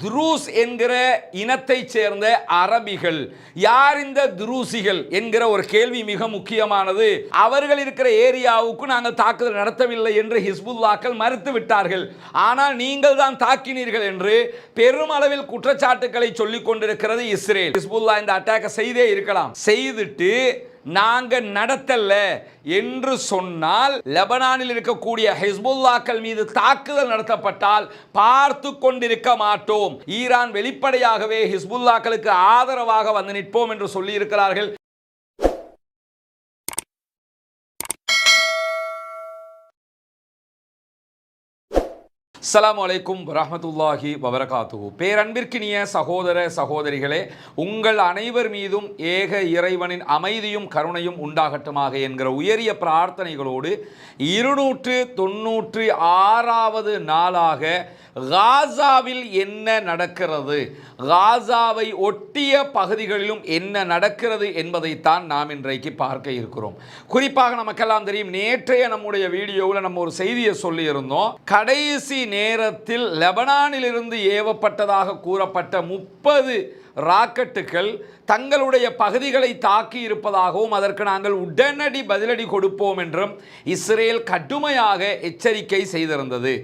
துரூஸ் என்கிற இனத்தைச் சேர்ந்த அரபிகள். யார் இந்த துரூசிகள் என்கிற ஒரு கேள்வி மிக முக்கியமானது. அவர்கள் இருக்கிற ஏரியாவுக்கு நாங்கள் தாக்குதல் நடத்தவில்லை என்று ஹிஸ்புல்லாக்கள் மறுத்து விட்டார்கள் ஆனால் நீங்கள் தான் தாக்கினீர்கள் என்று பெருமளவில் குற்றச்சாட்டுக்களை சொல்லிக் கொண்டிருக்கிறது இஸ்ரேல். ஹிஸ்புல்லா இந்த அட்டாக்கை செய்தே இருக்கலாம். செய்துட்டு நாங்க நடத்தல என்று சொன்னால் லெபனானில் இருக்கக்கூடிய ஹிஸ்புல்லாக்கள் மீது தாக்குதல் நடத்தப்பட்டால் பார்த்து கொண்டிருக்க மாட்டோம். ஈரான் வெளிப்படையாகவே ஹிஸ்புல்லாக்களுக்கு ஆதரவாக வந்து நிற்போம் என்று சொல்லியிருக்கிறார்கள். இருக்கிறார்கள் அஸ்ஸலாமு அலைக்கும் வரஹ்மத்துல்லாஹி பேரன்பிற்கினிய சகோதர சகோதரிகளே உங்கள் அனைவர் மீதும் ஏக இறைவனின் அமைதியும் கருணையும் உண்டாகட்டுமாக என்கிற உயரிய பிரார்த்தனைகளோடு இருநூற்று தொன்னூற்று ஆறாவது நாளாக காசாவில் என்ன நடக்கிறது? காசாவை ஒட்டிய பகுதிகளிலும் என்ன நடக்கிறது என்பதைத்தான் நாம் இன்றைக்கு பார்க்க இருக்கிறோம். குறிப்பாக நமக்கெல்லாம் தெரியும் நேற்றைய நம்முடைய வீடியோவில் நம்ம ஒரு செய்தியை சொல்லியிருந்தோம். கடைசி நேரத்தில் லெபனானிலிருந்து ஏவப்பட்டதாக கூறப்பட்ட முப்பது ராக்கெட்டுகள் தங்களுடைய பகுதிகளை தாக்கி இருப்பதாகவும் அதற்கு நாங்கள் உடனடி பதிலடி கொடுப்போம் என்றும் இஸ்ரேல் கடுமையாக எச்சரிக்கை செய்திருந்தது.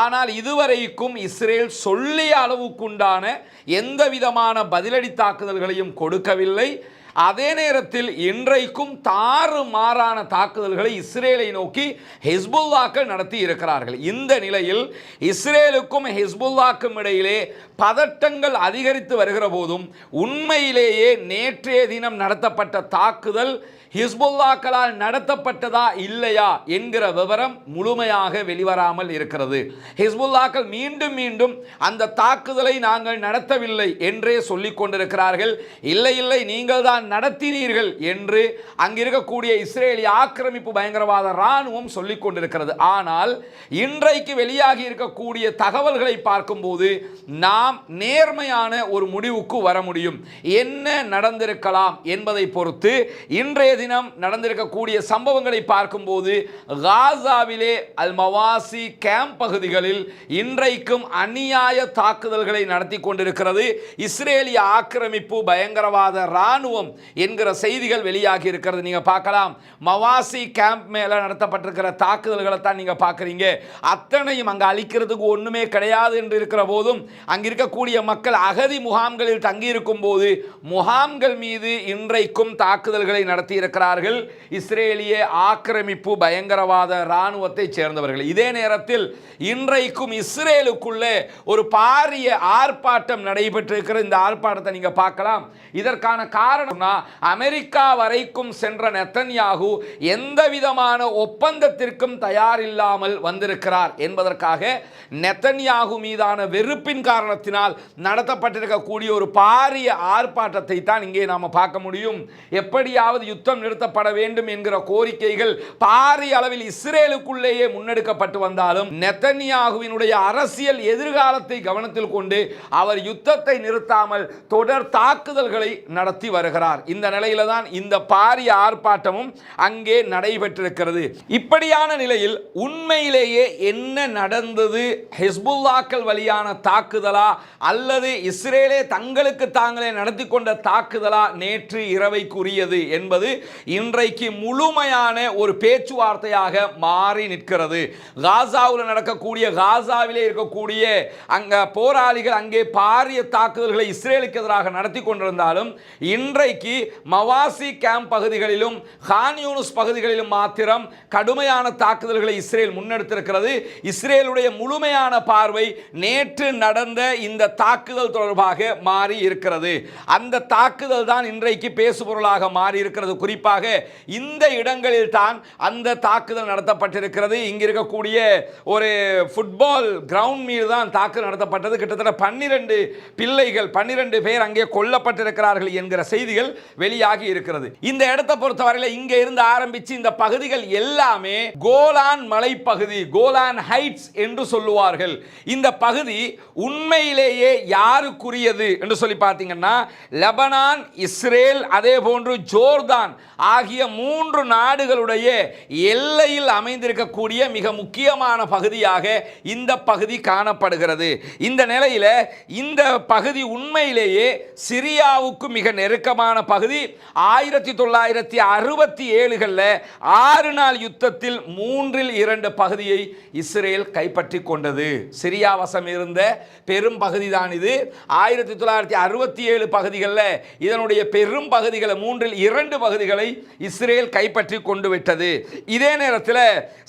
ஆனால் இதுவரைக்கும் இஸ்ரேல் சொல்லிய அளவுக்குண்டான எந்த விதமான பதிலடி தாக்குதல்களையும் கொடுக்கவில்லை. அதே நேரத்தில் இன்றைக்கும் தாறு மாறான தாக்குதல்களை இஸ்ரேலை நோக்கி ஹெஸ்புல்லாக்கள் நடத்தி இருக்கிறார்கள். இந்த நிலையில் இஸ்ரேலுக்கும் ஹெஸ்புல்லாக்கும் இடையிலே பதட்டங்கள் அதிகரித்து வருகிற போதும் உண்மையிலேயே நேற்றைய தினம் நடத்தப்பட்ட தாக்குதல் ஹிஸ்புல்லாக்களால் நடத்தப்பட்டதா இல்லையா என்கிற விவரம் முழுமையாக வெளிவராமல் இருக்கிறது. ஹிஸ்புல்லாக்கள் மீண்டும் மீண்டும் அந்த தாக்குதலை நாங்கள் நடத்தவில்லை என்றே சொல்லிக் கொண்டிருக்கிறார்கள். இல்லை இல்லை நீங்கள் தான் நடத்தினீர்கள் என்று அங்கிருக்கக்கூடிய இஸ்ரேலிய ஆக்கிரமிப்பு பயங்கரவாத இராணுவம் சொல்லிக் கொண்டிருக்கிறது. ஆனால் இன்றைக்கு வெளியாகி இருக்கக்கூடிய தகவல்களை பார்க்கும்போது நாம் நேர்மையான ஒரு முடிவுக்கு வர முடியும். என்ன நடந்திருக்கலாம் என்பதை பொறுத்து இன்றைய தினம் நடந்திருக்கக்கூடிய சம்பவங்களை பார்க்கும்போது காசாவிலே அல் மவாசி கேம்ப் பகுதிகளில் இன்றைக்கும் அநியாய தாக்குதல்களை நடத்தி கொண்டிருக்கிறது. இஸ்ரேலிய ஆக்கிரமிப்பு பயங்கரவாத இராணுவம் என்கிற செய்திகள் வெளியாகி இருக்கிறது. நீங்கள் பார்க்கலாம். மவாசி கேம்ப் மேலே நடத்தப்பட்டிருக்கிற தாக்குதல்களை தான் நீங்கள் பார்க்குறீங்க. அத்தனையும் அங்கே அழிக்கிறதுக்கு ஒன்றுமே கிடையாது என்று இருக்கிற போதும் அங்கே இருக்கக்கூடிய மக்கள் அகதி முகாம்களில் தங்கியிருக்கும் போது முகாம்கள் மீது இன்றைக்கும் தாக்குதல்களை நடத்தியிருக்க இருக்கிறார்கள் இஸ்ரேலிய ஆக்கிரமிப்பு பயங்கரவாத இராணுவத்தை சேர்ந்தவர்கள். இதே நேரத்தில் இன்றைக்கும் இஸ்ரேலுக்குள்ளே ஒரு பாரிய ஆர்ப்பாட்டம் நடைபெற்றிருக்கிற இந்த ஆர்ப்பாட்டத்தை நீங்கள் பார்க்கலாம். இதற்கான காரணம்னா அமெரிக்கா வரைக்கும் சென்ற நெத்தன்யாகு எந்த விதமான ஒப்பந்தத்திற்கும் தயாரில்லாமல் வந்திருக்கிறார் என்பதற்காக நெத்தன்யாகு மீதான வெறுப்பின் காரணத்தினால் நடத்தப்பட்டிருக்கக்கூடிய ஒரு பாரிய ஆர்ப்பாட்டத்தை தான் இங்கே நாம் பார்க்க முடியும். எப்படியாவது யுத்தம் நிறுத்தப்பட வேண்டும் என்கிற கோரிக்கைகள் பாரிய அளவில் இஸ்ரேலுக்குள்ளேயே முன்னெடுக்கப்பட்டு வந்தாலும் நெத்தன்யாகுவினுடைய அரசியல் எதிர்காலத்தை கவனத்தில் கொண்டு அவர் யுத்தத்தை நிறுத்தாமல் தொடர் தாக்குதல்களை நடத்தி வருகிறார். இந்த நிலையில தான் இந்த பாரிய ஆர்ப்பாட்டமும் அங்கே நடைபெற்றிருக்கிறது. இப்படியான நிலையில் உண்மையிலேயே என்ன நடந்தது? ஹெஸ்புல்லாக்கள் வழியான தாக்குதலா? அல்லது இஸ்ரேலே தங்களுக்கு தாங்களே நடத்தி கொண்ட தாக்குதலா? நேற்று இரவைக்குரியது என்பது இன்றைக்கு முழுமையான ஒரு பேச்சுவார்த்தையாக மாறி நிற்கிறது. காசாவில் நடக்கக்கூடிய காசாவிலே இருக்கக்கூடிய அங்க போராளிகள் அங்கே பாரிய தாக்குதல்களை இஸ்ரேலுக்கு எதிராக நடத்தி கொண்டிருந்தாலும் இன்றைக்கு மவாசி கேம்ப் பகுதிகளிலும் ஹான்யூனுஸ் பகுதிகளிலும் மாத்திரம் கடுமையான தாக்குதல்களை இஸ்ரேல் முன்னெடுத்திருக்கிறது. இஸ்ரேலுடைய முழுமையான பார்வை நேற்று நடந்த இந்த தாக்குதல் தொடர்பாக மாறி இருக்கிறது. அந்த தாக்குதல் தான் இன்றைக்கு பேசுபொருளாக மாறி இருக்கிறது குறிப்பாக இந்த இடங்களில் தான் அந்த தாக்குதல் நடத்தப்பட்டிருக்கிறது. இங்கே இருக்கக்கூடிய ஒரு ஃபுட்பால் கிரவுண்ட் மீது தான் தாக்குதல் நடத்தப்பட்டது. கிட்டத்தட்ட பன்னிரண்டு பிள்ளைகள் பன்னிரண்டு பேர் அங்கே கொல்லப்பட்டிருக்கிறார்கள் என்கிற செய்திகள் வெளியாகி இருக்கிறது. இந்த இடத்தை பொறுத்தவரையில் இங்கே இருந்து ஆரம்பிச்சு இந்த பகுதிகள் எல்லாமே கோலான் மலைப்பகுதி கோலான் ஹைட்ஸ் என்று சொல்லுவார்கள். இந்த பகுதி உண்மையிலேயே யாருக்குரியது என்று சொல்லி பார்த்தீங்கன்னா லெபனான் இஸ்ரேல் அதே போன்று ஜோர்தான் ஆகிய மூன்று நாடுகளுடைய எல்லையில் அமைந்திருக்கக்கூடிய மிக முக்கியமான பகுதியாக இந்த பகுதி காணப்படுகிறது. இந்த நிலையில இந்த பகுதி உண்மையிலேயே சிரியாவுக்கு மிக நெருக்கமான பகுதி. ஆயிரத்தி தொள்ளாயிரத்தி அறுபத்தி ஏழுகளில் ஆறு நாள் யுத்தத்தில் மூன்றில் இரண்டு பகுதியை இஸ்ரேல் கைப்பற்றி கொண்டது. சிரியா வசம் இருந்த பெரும் பகுதி தான் இது. ஆயிரத்தி தொள்ளாயிரத்தி அறுபத்தி ஏழு பகுதிகளில் இதனுடைய பெரும் பகுதிகளை மூன்றில் இரண்டு பகுதிகள் இஸ்ரேல் கைப்பற்றி கொண்டு விட்டது. இதே நேரத்தில்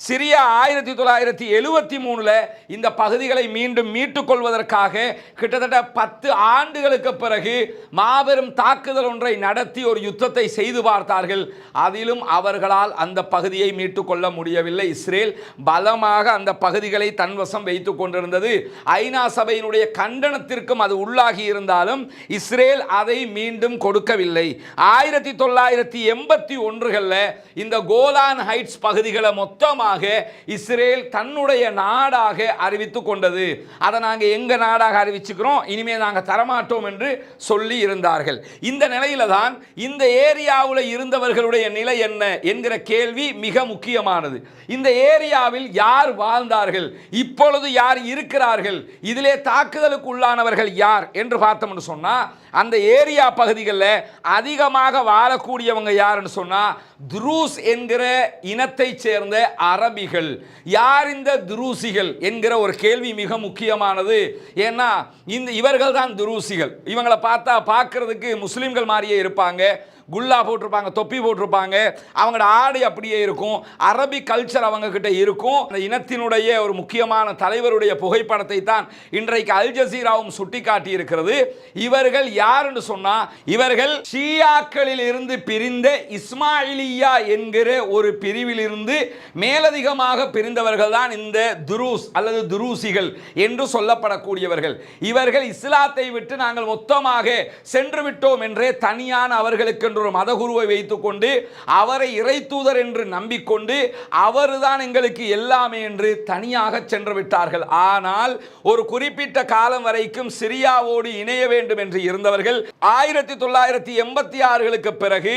சிரியா ஆயிரத்தி தொள்ளாயிரத்தி எழுபத்தி மூணில் இந்த பகுதிகளை மீண்டும் மீட்டுக் கொள்வதற்காக கிட்டத்தட்ட பத்து ஆண்டுகளுக்கு பிறகு மாபெரும் தாக்குதல் ஒன்றை நடத்தி ஒரு யுத்தத்தை செய்து பார்த்தார்கள். அதிலும் அவர்களால் அந்த பகுதியை மீட்டுக் கொள்ள முடியவில்லை. இஸ்ரேல் பலமாக அந்த பகுதிகளை தன்வசம் வைத்துக் கொண்டிருந்தது. ஐநா சபையினுடைய கண்டனத்திற்கும் அது உள்ளாகி இருந்தாலும் இஸ்ரேல் அதை மீண்டும் கொடுக்கவில்லை. ஆயிரத்தி தொள்ளாயிரத்தி எண்பத்தி ஒன்றுகளில் இந்த கோலான் ஹைட்ஸ் பகுதிகளை மொத்தமாக இஸ்ரேல் தன்னுடைய நாடாக அறிவித்து கொண்டது. அதை நாங்கள் எங்க நாடாக அறிவிச்சுக்கிறோம்? இனிமேல் நாங்கள் தரமாட்டோம் என்று சொல்லி இருந்தார்கள். இந்த நிலையில தான் இந்த ஏரியாவில் இருந்தவர்களுடைய நிலை என்ன என்கிற கேள்வி மிக முக்கியமானது. இந்த ஏரியாவில் யார் வாழ்ந்தார்கள்? இப்பொழுது யார் இருக்கிறார்கள்? இதிலே தாக்குதலுக்கு உள்ளானவர்கள் யார்? என்று பார்த்தோம்னு சொன்னா அந்த ஏரியா பகுதிகளில் அதிகமாக வாழக்கூடியவங்க யார்? யாருன்னு சொன்னா துரூஸ் என்கிற இனத்தை சேர்ந்த அரபிகள். யார் இந்த துரூசிகள் என்கிற ஒரு கேள்வி மிக முக்கியமானது? ஏன்னா இந்த இவர்கள் தான் துரூசிகள். இவங்களை பார்த்தா பார்க்கறதுக்கு முஸ்லீம்கள் மாதிரியே இருப்பாங்க. குல்லா போட்டிருப்பாங்க தொப்பி போட்டிருப்பாங்க. அவங்களோட ஆடை அப்படியே இருக்கும். அரபி கல்ச்சர் அவங்க கிட்ட இருக்கும். அந்த இனத்தினுடைய ஒரு முக்கியமான தலைவருடைய புகைப்படத்தை தான் இன்றைக்கு அல் ஜசீராவும் சுட்டிக்காட்டி இருக்கிறது இவர்கள் யாருன்னு சொன்னால் இவர்கள் ஷியாக்களில் இருந்து பிரிந்த இஸ்மாயிலியா என்கிற ஒரு பிரிவில் இருந்து மேலதிகமாக பிரிந்தவர்கள் தான் இந்த துரூஸ் அல்லது துரூசிகள் என்று சொல்லப்படக்கூடியவர்கள். இவர்கள் இஸ்லாத்தை விட்டு நாங்கள் மொத்தமாக சென்று விட்டோம் என்றே தனியான அவர்களுக்கு என்று ஒரு மதகுருவை வைத்துக்கொண்டு அவரை இறை தூதர் என்று நம்பிக்கொண்டு அவர்தான் எங்களுக்கு எல்லாமே என்று தனியாக சென்று விட்டார்கள் ஆனால் ஒரு குறிப்பிட்ட காலம் வரைக்கும் சிரியாவோடு இணைய வேண்டும் என்று இருந்தவர்கள் ஆயிரத்தி தொள்ளாயிரத்தி எண்பத்தி ஆறுகளுக்கு பிறகு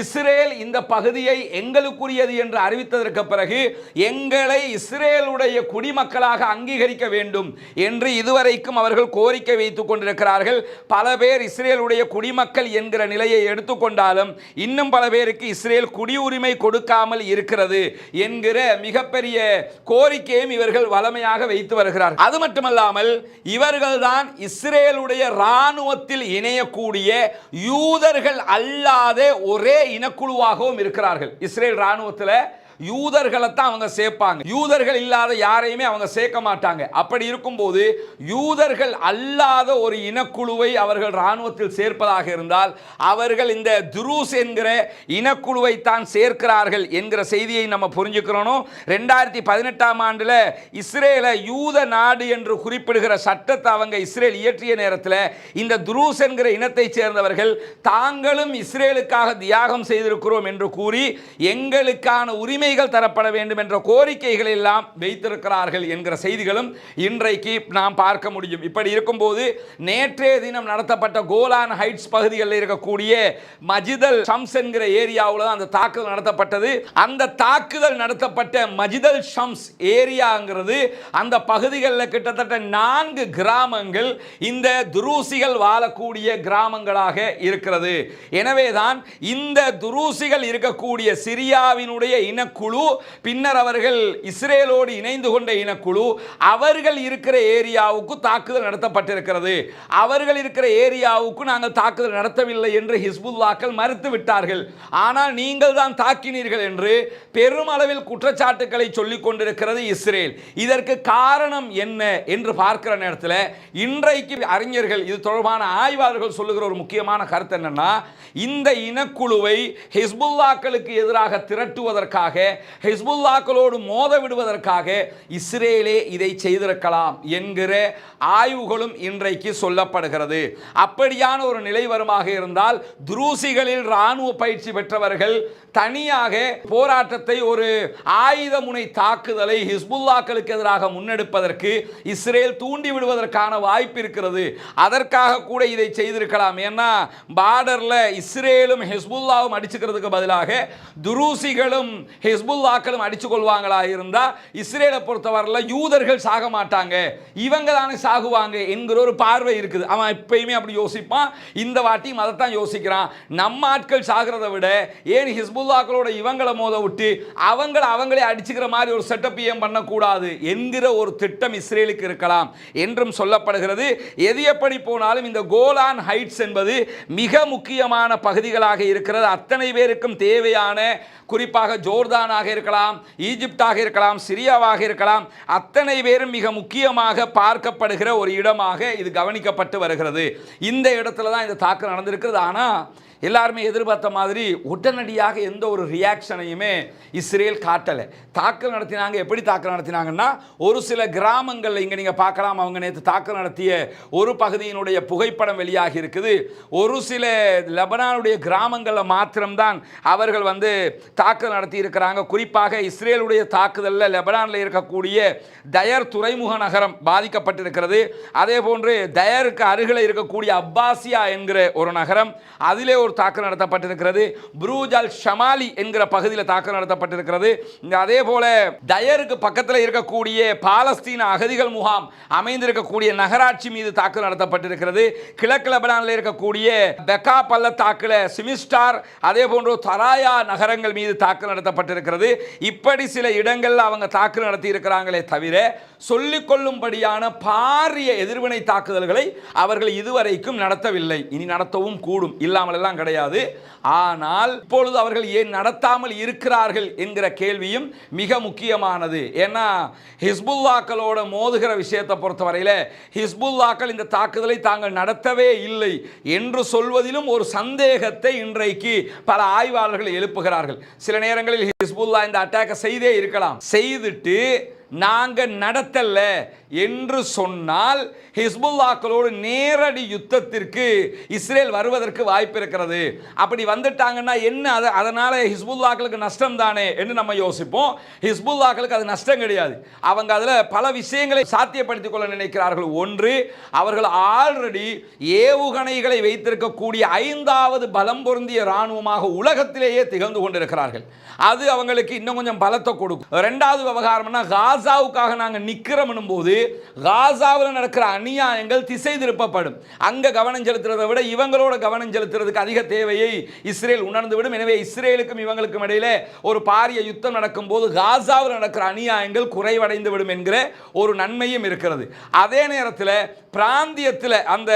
இஸ்ரேல் இந்த பகுதியை எங்களுக்குரியது என்று அறிவித்ததற்கு பிறகு எங்களை இஸ்ரேலுடைய குடிமக்களாக அங்கீகரிக்க வேண்டும் என்று இதுவரைக்கும் அவர்கள் கோரிக்கை வைத்துக் கொண்டிருக்கிறார்கள். பல பேர் இஸ்ரேலுடைய குடிமக்கள் என்கிற நிலையை கொண்டாலும் இன்னும் பல பேருக்கு இஸ்ரேல் குடியுரிமை கொடுக்காமல் இருக்கிறது என்கிற மிகப்பெரிய கோரிக்கையும் இவர்கள் வளமையாக வைத்து வருகிறார் அது மட்டுமல்லாமல் இவர்கள்தான் இஸ்ரேலுடைய இராணுவத்தில் இணையக்கூடிய யூதர்கள் அல்லாத ஒரே இனக்குழுவாகவும் இருக்கிறார்கள். இஸ்ரேல் இராணுவத்தில் யூதர்களை தான் அவங்க சேர்ப்பாங்க. யூதர்கள் இல்லாத யாரையுமே அவங்க சேர்க்க மாட்டாங்க. அப்படி இருக்கும்போது யூதர்கள் அல்லாத ஒரு இனக்குழுவை அவர்கள் இராணுவத்தில் சேர்ப்பதாக இருந்தால் அவர்கள் இந்த துருஸ் என்கிற இனக்குழுவை தான் சேர்க்கிறார்கள் என்கிற செய்தியை நம்ம புரிஞ்சுக்கிறோம் ரெண்டாயிரத்தி பதினெட்டாம் ஆண்டில் இஸ்ரேலை யூத நாடு என்று குறிப்பிடுகிற சட்டத்தை அவங்க இஸ்ரேல் இயற்றிய நேரத்தில் இந்த துருஸ் என்கிற இனத்தைச் சேர்ந்தவர்கள் தாங்களும் இஸ்ரேலுக்காக தியாகம் செய்திருக்கிறோம் என்று கூறி எங்களுக்கான உரிமை உரிமைகள் தரப்பட வேண்டும் என்ற கோரிக்கைகள் எல்லாம் வைத்திருக்கிறார்கள் என்கிற செய்திகளும் இன்றைக்கு நாம் பார்க்க முடியும். இப்படி இருக்கும்போது நேற்றைய தினம் நடத்தப்பட்ட கோலான் ஹைட்ஸ் பகுதிகளில் இருக்கக்கூடிய மஜிதல் ஷம்ஸ் என்கிற ஏரியாவில் தான் அந்த தாக்குதல் நடத்தப்பட்டது. அந்த தாக்குதல் நடத்தப்பட்ட மஜிதல் ஷம்ஸ் ஏரியாங்கிறது அந்த பகுதிகளில் கிட்டத்தட்ட நான்கு கிராமங்கள் இந்த துரூசிகள் வாழக்கூடிய கிராமங்களாக இருக்கிறது. எனவேதான் இந்த துரூசிகள் இருக்கக்கூடிய சிரியாவினுடைய குழு பின்னர் அவர்கள் இஸ்ரேலோடு இணைந்து கொண்ட இனக்குழு அவர்கள் இருக்கிற ஏரியாவுக்கு தாக்குதல் நடத்தப்பட்டிருக்கிறது. அவர்கள் இருக்கிற ஏரியாவுக்கு நாங்கள் தாக்குதல் நடத்தவில்லை என்று ஹிஸ்புல்லாக்கள் மறுத்து விட்டார்கள். ஆனால் நீங்கள் தான் தாக்கினீர்கள் என்று பெருமளவில் குற்றச்சாட்டுக்களை சொல்லிக் கொண்டிருக்கிறது இஸ்ரேல். இதற்கு காரணம் என்ன என்று பார்க்கிற நேரத்தில் இன்றைக்கு அறிஞர்கள் இது தொடர்பான ஆய்வாளர்கள் சொல்லுகிற ஒரு முக்கியமான கருத்து என்னன்னா இந்த இனக்குழுவை ஹிஸ்புல்லாக்களுக்கு எதிராக திரட்டுவதற்காக ஹிஸ்புல்லாக்களோடு மோத விடுவதற்காக இஸ்ரேலே இதை செய்திருக்கலாம் என்கிற ஆய்வுகளும் இன்றைக்கு சொல்லப்படுகிறது. அப்படியான ஒரு நிலை வருமாக இருந்தால் துரூசிகளில் இராணுவ பயிற்சி பெற்றவர்கள் தனியாக போராட்டத்தை ஒரு ஆயுத முனை தாக்குதலை ஹிஸ்புல்லாக்களுக்கு எதிராக முன்னெடுப்பதற்கு இஸ்ரேல் தூண்டி விடுவதற்கான வாய்ப்பு இருக்கிறது. அதற்காக கூட இதை செய்திருக்கலாம். ஏன்னா பார்டரில் இஸ்ரேலும் ஹிஸ்புல்லாவும் அடிச்சுக்கிறதுக்கு பதிலாக துருசிகளும் ஹிஸ்புல்லாக்களும் அடிச்சு கொள்வாங்களா இருந்தா இஸ்ரேலை பொறுத்தவரையில் யூதர்கள் சாக மாட்டாங்க. இவங்க தானே சாகுவாங்க என்கிற ஒரு பார்வை இருக்குது. அவன் எப்பயுமே அப்படி யோசிப்பான். இந்த வாட்டியும் அதைத்தான் யோசிக்கிறான். நம்ம ஆட்கள் சாகிறத விட ஏன் ஹிஸ்புல்லாக்களோட இவங்களை மோத விட்டு அவங்கள அவங்களே அடிச்சுக்கிற மாதிரி ஒரு செட்டப் ஏன் பண்ணக்கூடாது என்கிற ஒரு திட்டம் இஸ்ரேலுக்கு இருக்கலாம் என்றும் சொல்லப்படுகிறது. எது எப்படி போனாலும் இந்த கோலான் ஹைட்ஸ் என்பது மிக முக்கியமான பகுதிகளாக இருக்கிறது. அத்தனை பேருக்கும் தேவையான குறிப்பாக ஜோர்தானாக இருக்கலாம் ஈஜிப்டாக இருக்கலாம் சிரியாவாக இருக்கலாம் அத்தனை பேரும் மிக முக்கியமாக பார்க்கப்படுகிற ஒரு இடமாக இது கவனிக்கப்பட்டு வருகிறது. இந்த இடத்துல தான் இந்த தாக்கம் நடந்திருக்கிறது. ஆனால் எல்லாருமே எதிர்பார்த்த மாதிரி உடனடியாக எந்த ஒரு ரியாக்ஷனையுமே இஸ்ரேல் காட்டலை. தாக்கல் நடத்தினாங்க. எப்படி தாக்கல் நடத்தினாங்கன்னா ஒரு சில கிராமங்களில் இங்கே நீங்கள் பார்க்கலாம் அவங்க நேற்று தாக்கல் நடத்திய ஒரு பகுதியினுடைய புகைப்படம் வெளியாகி இருக்குது. ஒரு சில லெபனானுடைய கிராமங்களில் மாத்திரம்தான் அவர்கள் வந்து தாக்குதல் நடத்தி இருக்கிறாங்க. குறிப்பாக இஸ்ரேலுடைய தாக்குதலில் லெபனானில் இருக்கக்கூடிய தயர் துறைமுக நகரம் பாதிக்கப்பட்டிருக்கிறது. அதே போன்று தயருக்கு அருகில் இருக்கக்கூடிய அப்பாசியா என்கிற ஒரு நகரம் அதிலே ஒரு தாக்குதல் நடத்தப்பட்டிருக்கிறது. புரூஜ் அல் ஷமாலி என்கிற பகுதியில் தாக்குதல் நடத்தப்பட்டிருக்கிறது. அதே போல தயருக்கு பக்கத்தில் இருக்கக்கூடிய பாலஸ்தீன அகதிகள் முகாம் அமைந்திருக்கக்கூடிய நகராட்சி மீது தாக்குதல் நடத்தப்பட்டிருக்கிறது. கிழக்கு லெபனானில் இருக்கக்கூடிய பெக்கா பள்ளத்தாக்கில் சிமிஸ்டார் அதே போன்ற தராயா நகரங்கள் மீது தாக்குதல் நடத்தப்பட்டிருக்கிறது. இப்படி சில இடங்களில் அவங்க தாக்குதல் நடத்தி இருக்கிறாங்களே தவிர சொல்லிக்கொள்ளும்படியான பாரிய எதிர்வினை தாக்குதல்களை அவர்கள் இதுவரைக்கும் நடத்தவில்லை. இனி நடத்தவும் கூடும். இல்லாமல் எல்லாம் கிடையாது. ஆனால் இப்பொழுது அவர்கள் ஏன் நடத்தாமல் இருக்கிறார்கள் என்கிற கேள்வியும் மிக முக்கியமானது. ஏன்னா ஹிஸ்புல்லாக்களோட மோதுகிற விஷயத்தை பொறுத்தவரையில் ஹிஸ்புல்லாக்கள் இந்த தாக்குதலை தாங்கள் நடத்தவே இல்லை என்று சொல்வதிலும் ஒரு சந்தேகத்தை இன்றைக்கு பல ஆய்வாளர்கள் எழுப்புகிறார்கள். சில நேரங்களில் ஹிஸ்புல்லா இந்த அட்டாக்கை செய்தே இருக்கலாம். செய்துட்டு நாங்கள் நடத்தல என்று சொன்னால் ஹிஸ்புல்லாக்களோடு நேரடி யுத்தத்திற்கு இஸ்ரேல் வருவதற்கு வாய்ப்பு இருக்கிறது. அப்படி வந்துட்டாங்கன்னா என்ன? அது அதனால் ஹிஸ்புல்லாக்களுக்கு நஷ்டம் தானே என்று நம்ம யோசிப்போம். ஹிஸ்புல்லாக்களுக்கு அது நஷ்டம் கிடையாது. அவங்க அதில் பல விஷயங்களை சாத்தியப்படுத்திக் கொள்ள நினைக்கிறார்கள். ஒன்று அவர்கள் ஆல்ரெடி ஏவுகணைகளை வைத்திருக்கக்கூடிய ஐந்தாவது பலம் பொருந்திய இராணுவமாக உலகத்திலேயே திகழ்ந்து கொண்டிருக்கிறார்கள். அது அவங்களுக்கு இன்னும் கொஞ்சம் பலத்தை கொடுக்கும். ரெண்டாவது விவகாரம்னா காசாவுக்காக நாங்கள் நிற்கிறோம்னும் போது காசாவில் நடக்கிற அநியாயங்கள் திசை திருப்பப்படும் அங்கே கவனம் செலுத்துறதை விட இவங்களோட கவனம் செலுத்துறதுக்கு அதிக தேவையை இஸ்ரேல் உணர்ந்துவிடும். எனவே இஸ்ரேலுக்கும் இவங்களுக்கும் இடையில ஒரு பாரிய யுத்தம் நடக்கும்போது காசாவில் நடக்கிற அநியாயங்கள் குறைவடைந்து விடும் என்கிற ஒரு நன்மையும் இருக்கிறது. அதே நேரத்தில் பிராந்தியத்தில் அந்த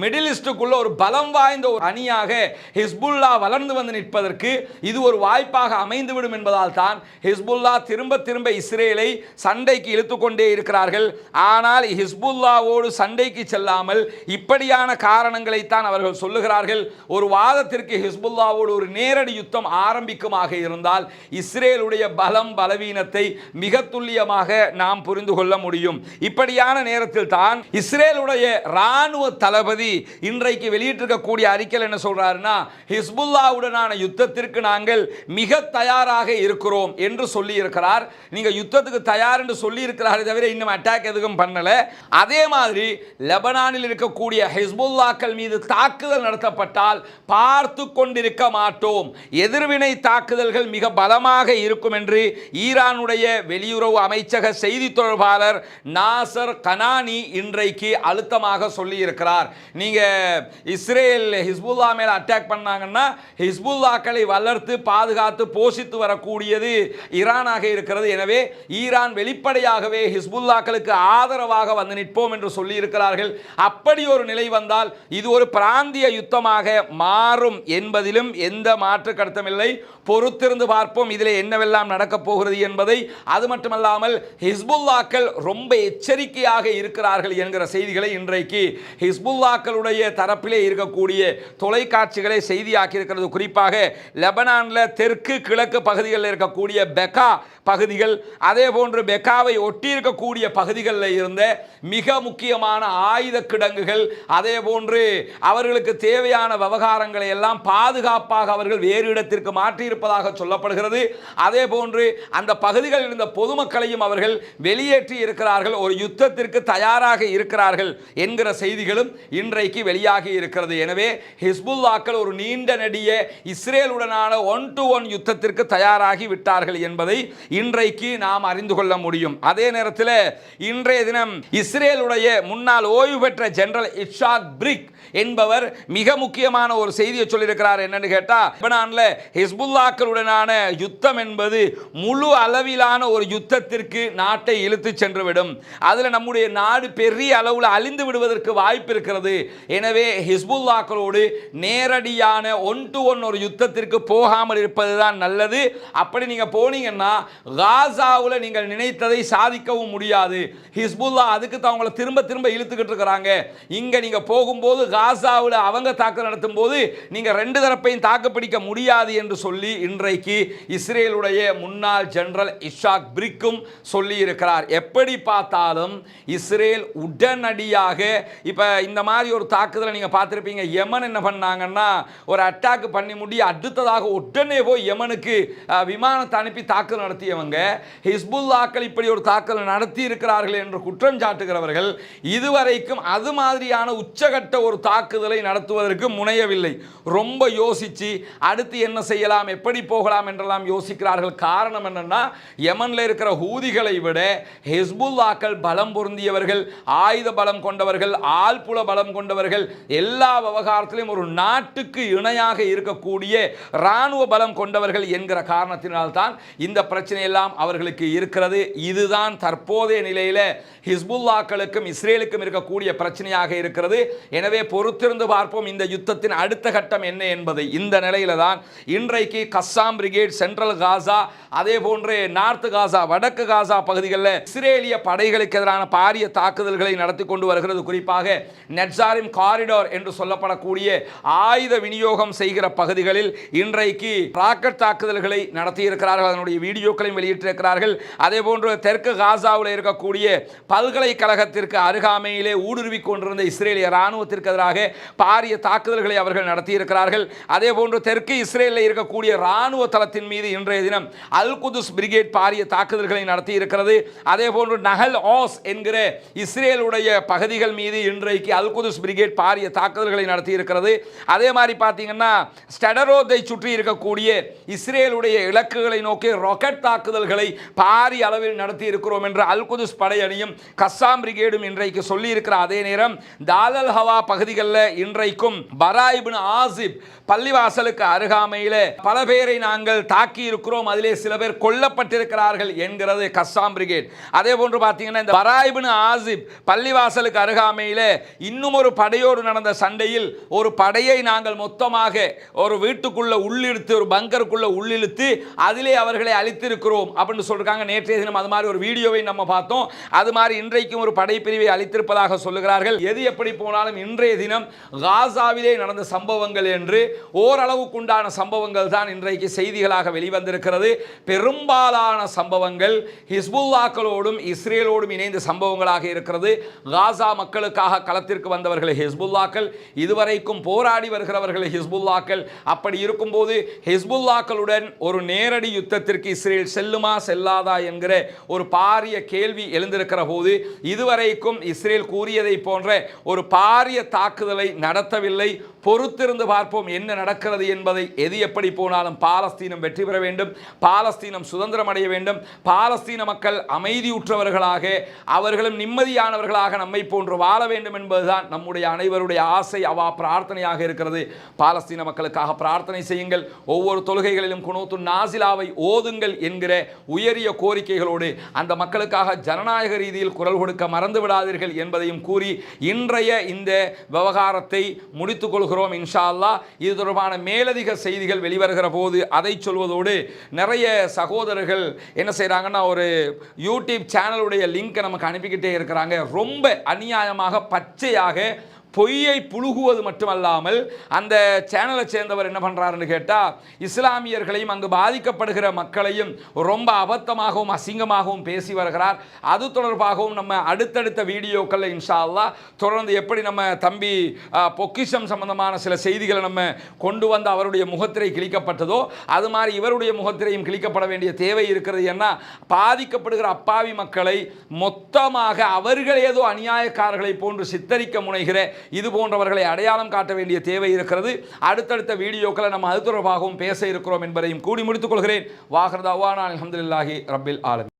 மிடில் ஈஸ்டுக்குள்ள ஒரு பலம் வாய்ந்த ஒரு அணியாக ஹிஸ்புல்லா வளர்ந்து வந்து நிற்பதற்கு இது ஒரு வாய்ப்பாக அமைந்துவிடும் என்பதால் தான் ஹிஸ்புல்லா திரும்ப திரும்ப இஸ்ரேலை சண்டைக்கு இழுத்து கொண்டே இருக்கிறார்கள். ஆனால் ஹிஸ்புல்லாவோடு சண்டைக்கு செல்லாமல் இப்படியான காரணங்களைத்தான் அவர்கள் சொல்லுகிறார்கள். ஒரு வாதத்திற்கு ஹிஸ்புல்லாவோடு ஒரு நேரடி யுத்தம் ஆரம்பிக்குமாக இருந்தால் இஸ்ரேலுடைய பலம் பலவீனத்தை மிக துல்லியமாக நாம் புரிந்து கொள்ள முடியும். இப்படியான நேரத்தில் தான் இஸ்ரேலுடைய ராணுவ தளபதி இன்றைக்கு வெளியிட்டிருக்கக்கூடிய அறிக்கையில் என்ன சொல்றாருன்னா ஹிஸ்புல்லாவுடனான யுத்தத்திற்கு நாங்கள் மிக தயாராக இருக்கிறோம் என்று சொல்லி இருக்கிறார் நீங்க யுத்தத்துக்கு தயார் என்று சொல்லியிருக்கிறாரே தவிர இன்னும் அட்டாக் எதுவும் பண்ணலை. அதே மாதிரி லெபனானில் இருக்கக்கூடிய ஹிஸ்புல்லாக்கள் மீது தாக்குதல் நடத்தப்பட்டால் பார்த்து கொண்டிருக்க மாட்டோம். எதிர்வினை தாக்குதல்கள் மிக பலமாக இருக்கும் என்று ஈரானுடைய வெளியுறவு அமைச்சக செய்தி தொடர்பாளர் நாசர் கனானி இன்றைக்கு அழுத்தமாக சொல்லியிருக்கிறார். நீங்கள் இஸ்ரேல் ஹிஸ்புல்லா மேல அட்டாக் பண்ணாங்கன்னா ஹிஸ்புல்லாக்களை வளர்த்து பாதுகாத்து போஷித்து வரக்கூடியது ஈரானாக இருக்கிறது. எனவே ஈரான் ஈரான் வெளிப்படையாகவே ஹிஸ்புல்லாக்களுக்கு ஆதரவாக வந்து நிற்போம் என்று சொல்லி இருக்கிறார்கள் அப்படி ஒரு நிலை வந்தால் இது ஒரு பிராந்திய யுத்தமாக மாறும் என்பதிலும் எந்த மாற்று கருத்தமில்லை பொறுத்திருந்து பார்ப்போம் இதில் என்னவெல்லாம் நடக்கப் போகிறது என்பதை. அது மட்டுமல்லாமல் ஹிஸ்புல்லாக்கள் ரொம்ப எச்சரிக்கையாக இருக்கிறார்கள் என்கிற செய்திகளை இன்றைக்கு ஹிஸ்புல்லாக்களுடைய தரப்பிலே இருக்கக்கூடிய தொலைக்காட்சிகளை செய்தியாக்கி இருக்கிறது குறிப்பாக லெபனானில் தெற்கு கிழக்கு பகுதிகளில் இருக்கக்கூடிய பெக்கா பகுதிகள். அதே போன்று பெக்காவை ஒட்டியிருக்கக்கூடிய பகுதிகளில் இருந்த மிக முக்கியமான ஆயுத கிடங்குகள் அதே போன்று அவர்களுக்கு தேவையான விவகாரங்களை எல்லாம் பாதுகாப்பாக அவர்கள் வேறு இடத்திற்கு மாற்றியிருப்பதாக சொல்லப்படுகிறது. அதே போன்று அந்த பகுதிகளில் இருந்த பொதுமக்களையும் அவர்கள் வெளியேற்றி இருக்கிறார்கள் ஒரு யுத்தத்திற்கு தயாராக இருக்கிறார்கள் என்கிற செய்திகளும் இன்றைக்கு வெளியாகி இருக்கிறது. எனவே ஹிஸ்புல்லாக்கள் ஒரு நீண்ட நெடிய இஸ்ரேலுடனான ஒன் டு ஒன் யுத்தத்திற்கு தயாராகி விட்டார்கள் என்பதை இன்றைக்கு நாம் அறிந்து கொள்ள முடியும். அதே நேரத்தில் இன்றைய தினம் இஸ்ரேலுடைய முன்னாள் ஓய்வு பெற்ற ஜெனரல் இஷாக் பிரிக் என்பவர் மிக முக்கியமான ஒரு செய்தியை சொல்லியிருக்கிறார். என்னன்னு கேட்டால் லெபனான்ல ஹிஸ்புல்லாக்களுடனான யுத்தம் என்பது முழு அளவிலான ஒரு யுத்தத்திற்கு நாட்டை இழுத்து சென்றுவிடும். அதில் நம்முடைய நாடு பெரிய அளவில் அழிந்து விடுவதற்கு வாய்ப்பு இருக்கிறது. எனவே ஹிஸ்புல்லாக்களோடு நேரடியான ஒன் டு ஒன் ஒரு யுத்தத்திற்கு போகாமல் இருப்பதுதான் நல்லது. அப்படி நீங்கள் போனீங்கன்னா காசாவில் நீங்கள் நீங்கள் நினைத்ததை சாதிக்கவும் முடியாது. ஹிஸ்புல்லா அதுக்கு தான் அவங்கள திரும்ப திரும்ப இழுத்துக்கிட்டு இருக்கிறாங்க. இங்கே நீங்கள் போகும்போது காசாவில் அவங்க தாக்குதல் நடத்தும் போது நீங்கள் ரெண்டு தரப்பையும் தாக்கு பிடிக்க முடியாது என்று சொல்லி இன்றைக்கு இஸ்ரேலுடைய முன்னாள் ஜெனரல் இஷாக் பிரிக்கும் சொல்லி இருக்கிறார். எப்படி பார்த்தாலும் இஸ்ரேல் உடனடியாக இப்போ இந்த மாதிரி ஒரு தாக்குதலை நீங்கள் பார்த்துருப்பீங்க. யமன் என்ன பண்ணாங்கன்னா ஒரு அட்டாக் பண்ணி முடி அடுத்ததாக உடனே போய் யமனுக்கு விமானத்தை அனுப்பி தாக்குதல் நடத்தியவங்க. ஹிஸ்புல்லா மசோதாக்கள் இப்படி ஒரு தாக்குதல் நடத்தி இருக்கிறார்கள் என்று குற்றம் சாட்டுகிறவர்கள் இதுவரைக்கும் அது மாதிரியான உச்சகட்ட ஒரு தாக்குதலை நடத்துவதற்கு முனையவில்லை. ரொம்ப யோசிச்சு அடுத்து என்ன செய்யலாம் எப்படி போகலாம் என்றெல்லாம் யோசிக்கிறார்கள். காரணம் என்னன்னா யமனில் இருக்கிற ஹூதிகளை விட ஹெஸ்புல்லாக்கள் பலம் பொருந்தியவர்கள் ஆயுத பலம் கொண்டவர்கள் ஆழ்புல பலம் கொண்டவர்கள் எல்லா விவகாரத்திலும் ஒரு நாட்டுக்கு இணையாக இருக்கக்கூடிய இராணுவ பலம் கொண்டவர்கள் என்கிற காரணத்தினால்தான் இந்த பிரச்சனை எல்லாம் அவர்களுக்கு இருக்கிறது. இதுதான் தற்போதைய நிலையில் ஹிஸ்புல்லாக்களுக்கும் இஸ்ரேலுக்கும் இருக்கக்கூடிய பிரச்சனையாக இருக்கிறது. எனவே பொறுத்திருந்து பார்ப்போம் இந்த யுத்தத்தின் அடுத்த கட்டம் என்ன என்பதை. இந்த நிலையில தான் இன்றைக்கு கஸ்ஸாம் பிரிகேட் சென்ட்ரல் காசா அதே போன்று நார்த் காசா வடக்கு காசா பகுதிகளில் இஸ்ரேலிய படைகளுக்கு எதிரான பாரிய தாக்குதல்களை நடத்தி கொண்டு வருகிறது. குறிப்பாக நெட்சாரிம் காரிடோர் என்று சொல்லப்படக்கூடிய ஆயுத விநியோகம் செய்கிற பகுதிகளில் இன்றைக்கு ராக்கெட் தாக்குதல்களை நடத்தியிருக்கிறார்கள். அதனுடைய வீடியோக்களையும் வெளியிட்டிருக்கிறார்கள். அதே போன்று தெற்கு காசாவில் இருக்கக்கூடிய பல்கலைக்கழகத்திற்கு அருகாமையிலே ஊடுருவி கொண்டிருந்த இஸ்ரேலிய இராணுவத்திற்கு எதிராக பாரிய தாக்குதல்களை அவர்கள் நடத்தியிருக்கிறார்கள். அதே போன்று தெற்கு இஸ்ரேலில் இருக்கக்கூடிய இராணுவ தளத்தின் மீது இன்றைய தினம் அல் குதுஸ் பிரிகேட் பாரிய தாக்குதல்களை நடத்தி இருக்கிறது அதே போன்று நகல் ஆஸ் என்கிற இஸ்ரேலுடைய பகுதிகள் மீது இன்றைக்கு அல் குதுஸ் பிரிகேட் பாரிய தாக்குதல்களை நடத்தி இருக்கிறது அதே மாதிரி பார்த்தீங்கன்னா ஸ்டெடரோத்தை சுற்றி இருக்கக்கூடிய இஸ்ரேலுடைய இலக்குகளை நோக்கி ராக்கெட் தாக்குதல்களை பாரிய அளவில் நடத்தி இருக்கிறோம் என்று அல்குதுஸ் படையணியும் கஸ்ஸாம் பிரிகேடும் இன்றைக்கு சொல்லியிருக்கிற அதே நேரம் தாலல் ஹவா பகுதிகளில் இன்றைக்கும் பராயிபின் ஆசிப் பள்ளிவாசலுக்கு அருகாமையில் பல பேரை நாங்கள் தாக்கி இருக்கிறோம் அதிலே சில பேர் கொல்லப்பட்டிருக்கிறார்கள் என்கிறது கஸ்ஸாம் பிரிகேட் அதே போன்று பார்த்தீங்கன்னா இந்த பராயிபின் ஆசிப் பள்ளிவாசலுக்கு அருகாமையில் இன்னும் ஒரு படையோடு நடந்த சண்டையில் ஒரு படையை நாங்கள் மொத்தமாக ஒரு வீட்டுக்குள்ள உள்ளிழுத்து ஒரு பங்கருக்குள்ள உள்ளிழுத்து அதிலே அவர்களை அழித்திருக்கிறோம் அப்படின்னு சொல்றாங்க நேற்று நேற்றைய தினம் அது மாதிரி ஒரு வீடியோவை நம்ம பார்த்தோம். அது மாதிரி இன்றைக்கும் ஒரு படைப்பிரிவை அளித்திருப்பதாக சொல்லுகிறார்கள். எது எப்படி போனாலும் இன்றைய தினம் காசாவிலே நடந்த சம்பவங்கள் என்று ஓரளவுக்குண்டான சம்பவங்கள் தான் இன்றைக்கு செய்திகளாக வெளிவந்திருக்கிறது. பெரும்பாலான சம்பவங்கள் ஹிஸ்புல்லாக்களோடும் இஸ்ரேலோடும் இணைந்த சம்பவங்களாக இருக்கிறது. காசா மக்களுக்காக களத்திற்கு வந்தவர்கள் ஹிஸ்புல்லாக்கள் இதுவரைக்கும் போராடி வருகிறவர்கள் ஹிஸ்புல்லாக்கள். அப்படி இருக்கும்போது ஹிஸ்புல்லாக்களுடன் ஒரு நேரடி யுத்தத்திற்கு இஸ்ரேல் செல்லுமா செல்லாதா என்கிற ஒரு பாரிய கேள்வி எழுந்திருக்கிற போது இதுவரைக்கும் இஸ்ரேல் கூறியதை போன்ற ஒரு பாரிய தாக்குதலை நடத்தவில்லை. பொறுத்திருந்து பார்ப்போம் என்ன நடக்கிறது என்பதை எது எப்படி போனாலும் பாலஸ்தீனம் வெற்றி பெற வேண்டும் பாலஸ்தீனம் சுதந்திரம் அடைய வேண்டும் பாலஸ்தீன மக்கள் அமைதியுற்றவர்களாக அவர்களும் நிம்மதியானவர்களாக நம்மை போன்று வாழ வேண்டும் என்பதுதான் நம்முடைய அனைவருடைய ஆசை அவா பிரார்த்தனையாக இருக்கிறது. பாலஸ்தீன மக்களுக்காக பிரார்த்தனை செய்யுங்கள். ஒவ்வொரு தொழுகைகளிலும் குணோத்து நாசிலாவை ஓதுங்கள் என்கிற உயரிய கோரிக்கைகளோடு அந்த மக்களுக்காக ஜனநாயக ரீதியில் குரல் கொடுக்க மறந்து விடாதீர்கள் என்பதையும் கூறி இன்றைய இந்த விவகாரத்தை முடித்துக் கொள்கிறோம். இன்ஷா அல்லாஹ் இது தொடர்பான மேலதிக செய்திகள் வெளிவருகிற போது அதை சொல்வதோடு நிறைய சகோதரர்கள் என்ன செய்கிறாங்கன்னா ஒரு யூடியூப் சேனலுடைய லிங்க்கை நமக்கு அனுப்பிக்கிட்டே இருக்கிறாங்க. ரொம்ப அநியாயமாக பச்சையாக பொய்யை புழுகுவது மட்டுமல்லாமல் அந்த சேனலை சேர்ந்தவர் என்ன பண்ணுறாருன்னு கேட்டால் இஸ்லாமியர்களையும் அங்கு பாதிக்கப்படுகிற மக்களையும் ரொம்ப அபத்தமாகவும் அசிங்கமாகவும் பேசி வருகிறார். அது தொடர்பாகவும் நம்ம அடுத்தடுத்த வீடியோக்களில் இன்ஷா தொடர்ந்து எப்படி நம்ம தம்பி பொக்கிஷம் சம்பந்தமான சில செய்திகளை நம்ம கொண்டு வந்து அவருடைய முகத்திரை கிழிக்கப்பட்டதோ அது மாதிரி இவருடைய முகத்திரையும் கிழிக்கப்பட வேண்டிய தேவை இருக்கிறது ஏன்னா பாதிக்கப்படுகிற அப்பாவி மக்களை மொத்தமாக அவர்கள் ஏதோ அநியாயக்காரர்களை போன்று சித்தரிக்க முனைகிற இது போன்றவர்களை அடையாளம் காட்ட வேண்டிய தேவை இருக்கிறது. அடுத்தடுத்த வீடியோக்களை நம்ம அது தொடர்பாகவும் பேச இருக்கிறோம் என்பதையும் கூடி முடித்துக் கொள்கிறேன். வாகரதாவான அலமதுல்லாஹி ரப்பில் ஆலமி